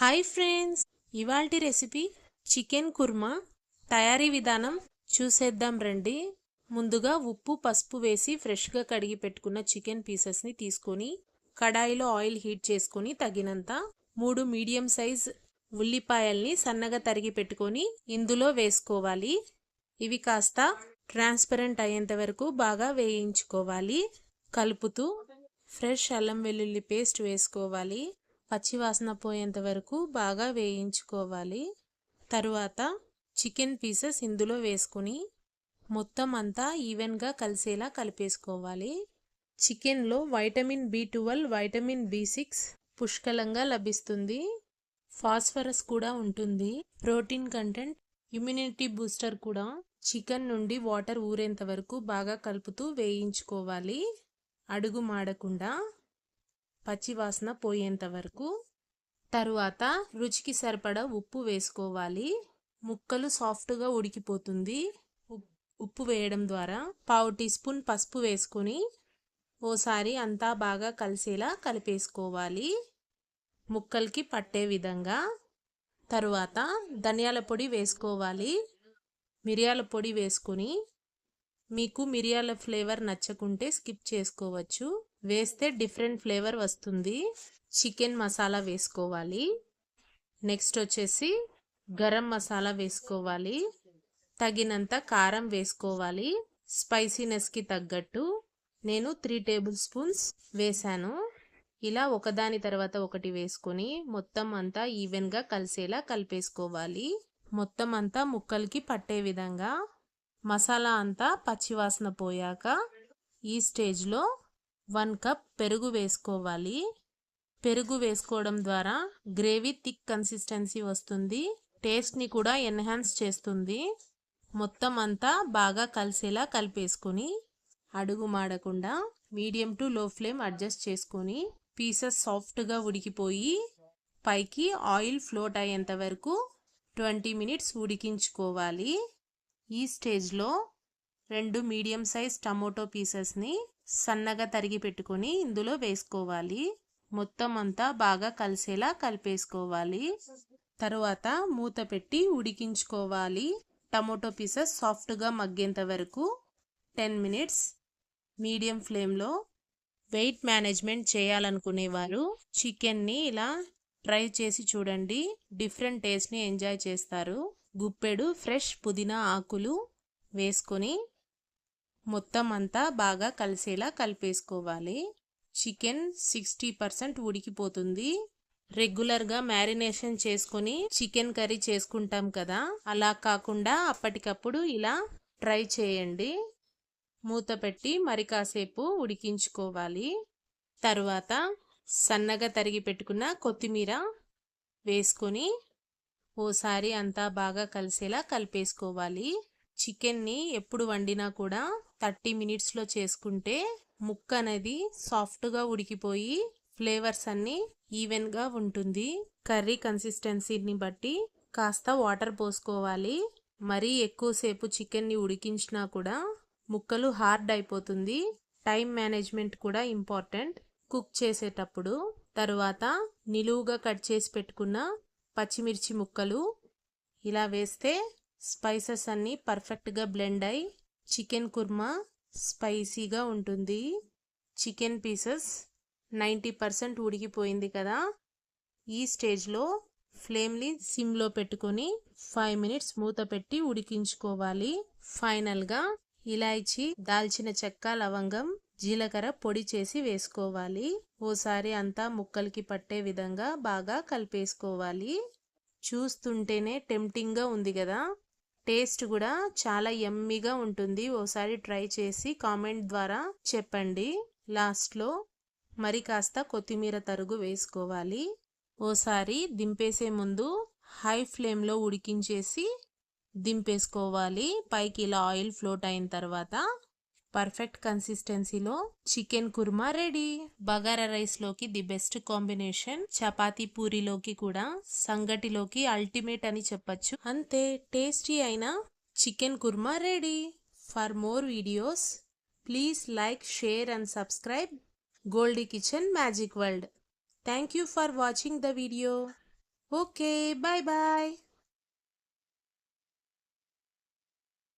Hi friends ఇవాల్టి recipe chicken kurma తయారీ విధానం చూసేద్దాం రండి. ముందుగా ఉప్పు పసుపు వేసి ఫ్రెష్గా కడిగి పెట్టుకున్న చికెన్ పీసెస్ని తీసుకొని కడాయిలో ఆయిల్ హీట్ చేసుకొని తగినంత మూడు మీడియం సైజ్ ఉల్లిపాయల్ని సన్నగా తరిగి పెట్టుకొని ఇందులో వేసుకోవాలి. ఇవి కాస్త ట్రాన్స్పరెంట్ అయ్యేంత వరకు బాగా వేయించుకోవాలి. కలుపుతూ ఫ్రెష్ అల్లం వెల్లుల్లి పేస్ట్ వేసుకోవాలి. పచ్చివాసన పోయేంత వరకు బాగా వేయించుకోవాలి. తరువాత చికెన్ పీసెస్ ఇందులో వేసుకొని మొత్తం అంతా ఈవెన్గా కలిసేలా కలిపేసుకోవాలి. చికెన్లో vitamin B twelve vitamin B six పుష్కలంగా లభిస్తుంది. ఫాస్ఫరస్ కూడా ఉంటుంది. ప్రోటీన్ కంటెంట్ ఇమ్యూనిటీ బూస్టర్ కూడా చికెన్ నుండి వాటర్ ఊరేంత వరకు బాగా కలుపుతూ వేయించుకోవాలి. అడుగు మాడకుండా పచ్చివాసన పోయేంత వరకు తరువాత రుచికి సరిపడా ఉప్పు వేసుకోవాలి. ముక్కలు సాఫ్ట్గా ఉడికిపోతుంది. ఉప్పు వేయడం ద్వారా పావు టీ స్పూన్ పసుపు వేసుకొని ఓసారి అంతా బాగా కలిసేలా కలిపేసుకోవాలి. ముక్కలకి పట్టే విధంగా తరువాత ధనియాల పొడి వేసుకోవాలి. మిరియాల పొడి వేసుకొని మీకు మిరియాల ఫ్లేవర్ నచ్చకుంటే స్కిప్ చేసుకోవచ్చు. వేస్తే డిఫరెంట్ ఫ్లేవర్ వస్తుంది. చికెన్ మసాలా వేసుకోవాలి. నెక్స్ట్ వచ్చేసి గరం మసాలా వేసుకోవాలి. తగినంత కారం వేసుకోవాలి. స్పైసీనెస్కి తగ్గట్టు నేను త్రీ టేబుల్ స్పూన్స్ వేశాను. ఇలా ఒకదాని తర్వాత ఒకటి వేసుకొని మొత్తం అంతా ఈవెన్గా కలిసేలా కలిపేసుకోవాలి. మొత్తం అంతా ముక్కలకి పట్టే విధంగా మసాలా అంతా పచ్చివాసన పోయాక ఈ స్టేజ్లో వన్ కప్ పెరుగు వేసుకోవాలి. పెరుగు వేసుకోవడం ద్వారా గ్రేవీ థిక్ కన్సిస్టెన్సీ వస్తుంది. టేస్ట్ని కూడా ఎన్హాన్స్ చేస్తుంది. మొత్తం అంతా బాగా కలిసేలా కలిపేసుకొని అడుగు మాడకుండా medium to low flame adjust చేసుకొని పీసెస్ సాఫ్ట్గా ఉడికిపోయి పైకి ఆయిల్ ఫ్లోట్ అయ్యేంత వరకు ట్వంటీ మినిట్స్ ఉడికించుకోవాలి. ఈ స్టేజ్లో రెండు మీడియం సైజ్ టమోటో పీసెస్ని సన్నగా తరిగి పెట్టుకొని ఇందులో వేసుకోవాలి. మొత్తం అంతా బాగా కలిసేలా కలిపేసుకోవాలి. తరువాత మూత పెట్టి ఉడికించుకోవాలి. టమోటో పీసెస్ సాఫ్ట్గా మగ్గేంత వరకు టెన్ మినిట్స్ మీడియం ఫ్లేమ్లో వెయిట్ మేనేజ్మెంట్ చేయాలనుకునేవారు. చికెన్ని ఇలా ట్రై చేసి చూడండి. డిఫరెంట్ టేస్ట్ని ఎంజాయ్ చేస్తారు. గుప్పెడు ఫ్రెష్ పుదీనా ఆకులు వేసుకొని మొత్తం అంతా బాగా కలిసేలా కలిపేసుకోవాలి. చికెన్ సిక్స్టీ పర్సెంట్ ఉడికిపోతుంది. రెగ్యులర్గా మ్యారినేషన్ చేసుకొని చికెన్ కర్రీ చేసుకుంటాం కదా. అలా కాకుండా అప్పటికప్పుడు ఇలా ట్రై చేయండి. మూత పెట్టి మరి కాసేపు ఉడికించుకోవాలి. తరువాత సన్నగా తరిగి పెట్టుకున్న కొత్తిమీర వేసుకొని ఓసారి అంతా బాగా కలిసేలా కలిపేసుకోవాలి. చికెన్ని ఎప్పుడు వండినా కూడా థర్టీ మినిట్స్లో చేసుకుంటే ముక్క అనేది సాఫ్ట్గా ఉడికిపోయి ఫ్లేవర్స్ అన్నీ ఈవెన్గా ఉంటుంది. కర్రీ కన్సిస్టెన్సీని బట్టి కాస్త వాటర్ పోసుకోవాలి. మరీ ఎక్కువసేపు చికెన్ని ఉడికించినా కూడా ముక్కలు హార్డ్ అయిపోతుంది. టైం మేనేజ్మెంట్ కూడా ఇంపార్టెంట్. కుక్ చేసేటప్పుడు తరువాత నిలువుగా కట్ చేసి పెట్టుకున్న పచ్చిమిర్చి ముక్కలు ఇలా వేస్తే స్పైసెస్ అన్నీ పర్ఫెక్ట్గా బ్లెండ్ అయి చికెన్ కుర్మా స్పైసీగా ఉంటుంది. చికెన్ పీసెస్ నైంటీ పర్సెంట్ ఉడికిపోయింది కదా. ఈ స్టేజ్లో ఫ్లేమ్ని సిమ్లో పెట్టుకొని ఫైవ్ మినిట్స్ మూత పెట్టి ఉడికించుకోవాలి. ఫైనల్గా ఇలాయచి దాల్చిన చెక్క లవంగం జీలకర్ర పొడి చేసి వేసుకోవాలి. ఓసారి అంతా ముక్కలకి పట్టే విధంగా బాగా కలిపేసుకోవాలి. చూస్తుంటేనే టెంప్టింగ్గా ఉంది కదా. టేస్ట్ కూడా చాలా ఎమ్మీగా ఉంటుంది. ఓసారి ట్రై చేసి కామెంట్ ద్వారా చెప్పండి. లాస్ట్లో మరి కాస్త కొత్తిమీర తరుగు వేసుకోవాలి. ఓసారి దింపేసే ముందు హై ఫ్లేమ్లో ఉడికించేసి దింపేసుకోవాలి. పైకి ఇలా ఆయిల్ ఫ్లోట్ అయిన తర్వాత పర్ఫెక్ట్ కన్సిస్టెన్సీలో చికెన్ కుర్మా రెడీ. బగారా రైస్లోకి ది బెస్ట్ కాంబినేషన్. చపాతీ పూరిలోకి కూడా సంగటిలోకి అల్టిమేట్ అని చెప్పచ్చు. అంతే టేస్టీ అయిన chicken kurma ready. For more videos please like share and subscribe Goldie kitchen magic world. Thank you for watching the video. Okay bye bye.